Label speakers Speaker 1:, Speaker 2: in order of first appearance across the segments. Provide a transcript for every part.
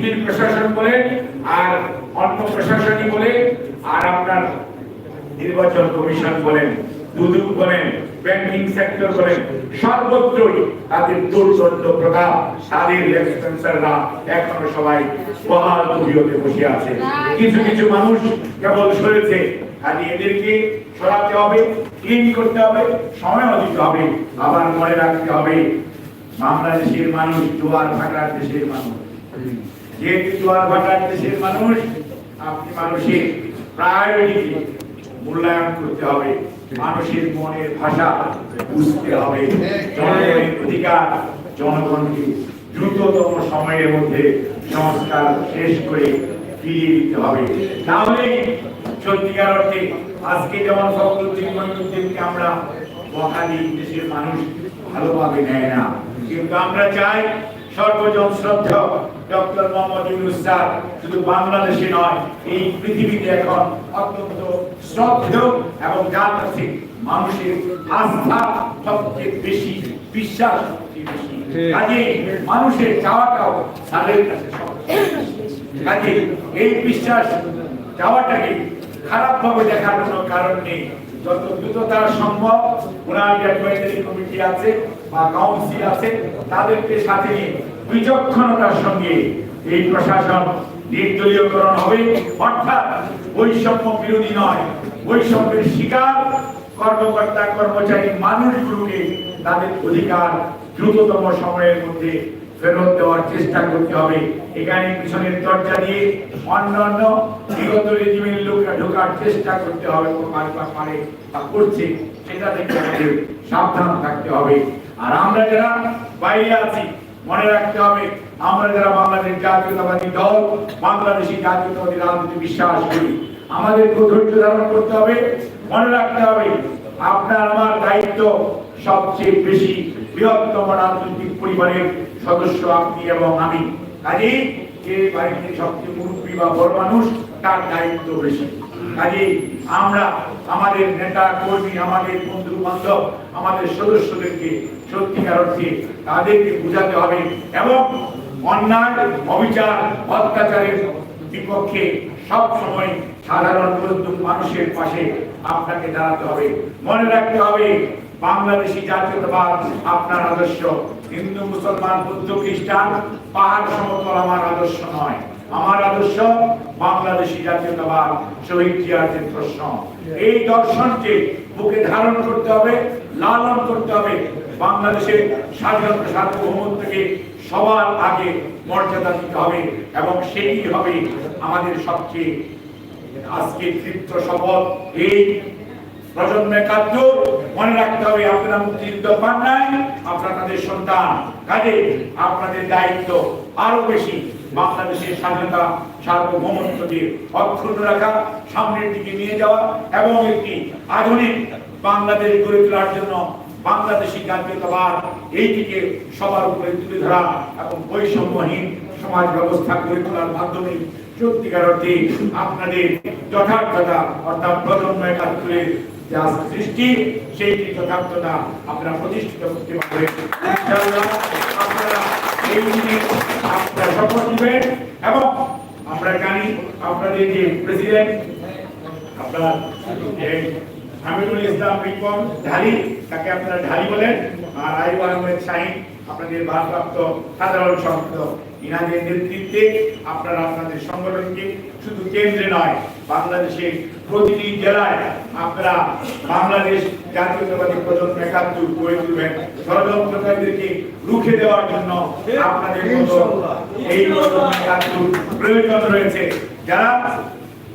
Speaker 1: Civil প্রশাসন বলেন আর অন্য প্রশাসনই বলে, আর আপনার নির্বাচন কমিশন বলেন, দুদক বলেন, ব্যাংকিং সেক্টর বলেন, সর্বত্রই তাদের দুর্দণ্ড প্রভাব তাদের এক্সপেন্সাররা এখনও সবাই বহাল তবিয়তে বসে আছে। কিছু কিছু মানুষ কেবল সরেছে, খালি এদেরকে সরাতে হবে ক্লিন করতে হবে, সময়ও দিতে হবে, আবার মনে রাখতে হবে, বাংলাদেশের মানুষ জোয়ার ভাটার দেশের মানুষ। যেহেতু জোয়ার ভাটার দেশের মানুষ, আপনি মানুষের প্রায়োরিটি মূল্যায়ন করতে হবে। মানুষের মনের ভাষা বুঝতে হবে। জনগণের অধিকার জনগণকে দ্রুততম সময়ের মধ্যে সংস্কার শেষ করে ফিরিয়ে দিতে হবে। তাহলে সত্যিকার অর্থে আজকে যেমন ফখরুদ্দিন মহিনুদ্দিনকে আমরা বহালি দেশের মানুষ ভালোভাবে নেয় না, কিন্তু আমরা চাই সর্বজন শ্রদ্ধা ডক্টর মোহাম্মদ ইউনুস স্যার শুধু বাংলাদেশে নয় এই পৃথিবীতে এখন অত্যন্ত শ্রদ্ধেয় এবং যার কাছে মানুষের আস্থা সবচেয়ে বেশি বিশ্বাস সবচেয়ে বেশি। কাজে মানুষের চাওয়াটাও কাছে কাজে এই বিশ্বাস চাওয়াটাকে খারাপ ভাবে দেখার কোনো কারণ নেই। যত দ্রুততা সম্ভব ওনার অ্যাডভাইজারি কমিটি আছে বা কাউন্সিল আছে তাদেরকে সাথে নিয়ে বিচক্ষণতার সঙ্গে এই প্রশাসন নির্দলীয়করণ হবে। অর্থাৎ বৈষম্য বিরোধী নয়, বৈষম্যের শিকার কর্মকর্তা, কর্মচারী, মানুষগুলোকে তাদের অধিকার দ্রুততম সময়ের মধ্যে ফেরত দেওয়ার চেষ্টা করতে হবে। এখানে পিছনের দরজা দিয়ে অন্যান্য বিগত রেজিমের লোকরা ঢোকার চেষ্টা করতে হবে পারে বা করছে, সেটা থেকে সাবধান থাকতে হবে। আর আমরা যারা বাইরে আছি মনে রাখতে হবে, আমরা যারা বাংলাদেশ জাতীয়তাবাদী দল, বাংলাদেশি জাতীয়তাবাদী রাজনীতি বিশ্বাস করি, আমাদের ধৈর্য ধারণ করতে হবে, মনে রাখতে হবে, আপনার আমার দায়িত্ব সবচেয়ে বেশি বৃহত্তম রাজনৈতিক পরিবারের সদস্য আপনি এবং আমি। কাজেই যে বাড়িতে সবচেয়ে মুরব্বী বা বড় মানুষ, তার দায়িত্ব বেশি। কাজেই আমরা, আমাদের নেতা, কর্মী, আমাদের বন্ধু বান্ধব আমাদের সদস্যদেরকে, সত্যিকার অর্থে তাদেরকে বোঝাতে হবে এবং অন্যায়, অবিচার, অত্যাচারের বিপক্ষে সব সময় সাধারণ মজদুর মানুষের পাশে আপনাকে দাঁড়াতে হবে। মনে রাখতে হবে, বাংলাদেশি জাতীয়তাবাদ আপনার আদর্শ। হিন্দু, মুসলমান, বৌদ্ধ, খ্রিস্টান, পাহাড় সমতল আমার আদর্শ নয়। আমার আদর্শ বাংলাদেশি জাতীয়তাবাদ, শহীদ জিয়ার প্রশ্ন। এই দর্শনকে বুকে ধারণ করতে হবে, লালন করতে হবে। বাংলাদেশের স্বাধীনতা সার্বভৌমত্বকে সবার আগে মর্যাদা দিতে হবে এবং সেটি হবে আমাদের সবচেয়ে আজকে তৃপ্ত শপথ। এই প্রজন্মে কার্য মনে রাখতে হবে আপনারা মুক্তিযুদ্ধ পান নাই আপনারা সন্তান। কাজে আপনাদের দায়িত্ব আরও বেশি। বাংলাদেশের স্বাধীনতা, সার্বভৌমত্বকে অক্ষুণ্ণ রাখা, সামনের দিকে নিয়ে যাওয়া এবং একটি আধুনিক বাংলাদেশ গড়ে তোলার জন্য বাংলাদেশি জাতীয়তাবাদ এইটিকে সবার উপরে তুলে ধরা এবং বৈষম্যহীন সমাজ ব্যবস্থা গড়ে তোলার মাধ্যমে সত্যিকার অর্থে আপনাদের যথার্থতা অর্থাৎ প্রজন্ম একাত্তরের যা সৃষ্টি, সেইটি যথার্থতা আপনারা প্রতিষ্ঠিত করতে পারবেন আপনারা এই দিনে এবং আমরা জানি আপনাদের যে প্রেসিডেন্ট আপনার হামিদুল ইসলাম ঢালি, তাকে আপনারা ঢালি বলেন, আর আইব আহমেদ শাহিন আপনাদের ভারপ্রাপ্ত সাধারণ সম্পাদক। ইনাদের নেতৃত্বে আপনারা আপনাদের সংগঠনকে শুধু কেন্দ্রে নয় বাংলাদেশের প্রতিটি জেলায় আপনারা বাংলাদেশ জাতীয়তাবাদী প্রজন্ম একাত্তর গড়ে তুলবেন ষড়যন্ত্রকারীদেরকে রুখে দেওয়ার জন্য আপনাদের এই একাত্তর প্রয়োজন রয়েছে। যারা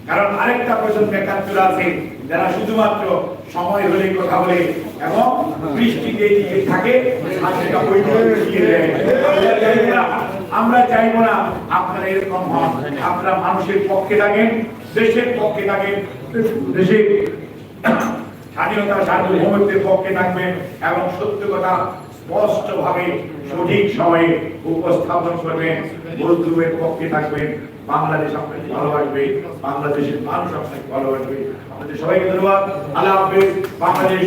Speaker 1: কারণ আরেকটা প্রজন্ম একাত্তর আছে যারা শুধুমাত্র সময় হলে কথা বলে এবং বৃষ্টিতে দিকে থাকে আমরা চাইব না আপনারা এরকম হন। আপনারা মানুষের পক্ষে থাকেন, দেশের পক্ষে থাকেন, দেশের স্বাধীনতা, সার্বভৌমত্বের পক্ষে থাকবেন এবং সত্য কথা স্পষ্ট ভাবে সঠিক সময়ে উপস্থাপন করবেন মজদুরের পক্ষে থাকবেন, বাংলাদেশ আপনাকে ভালোবাসবে, বাংলাদেশের মানুষ আপনাকে ভালোবাসবে। আমাদের সবাইকে ধন্যবাদ। আল্লাহ হাফেজ। বাংলাদেশ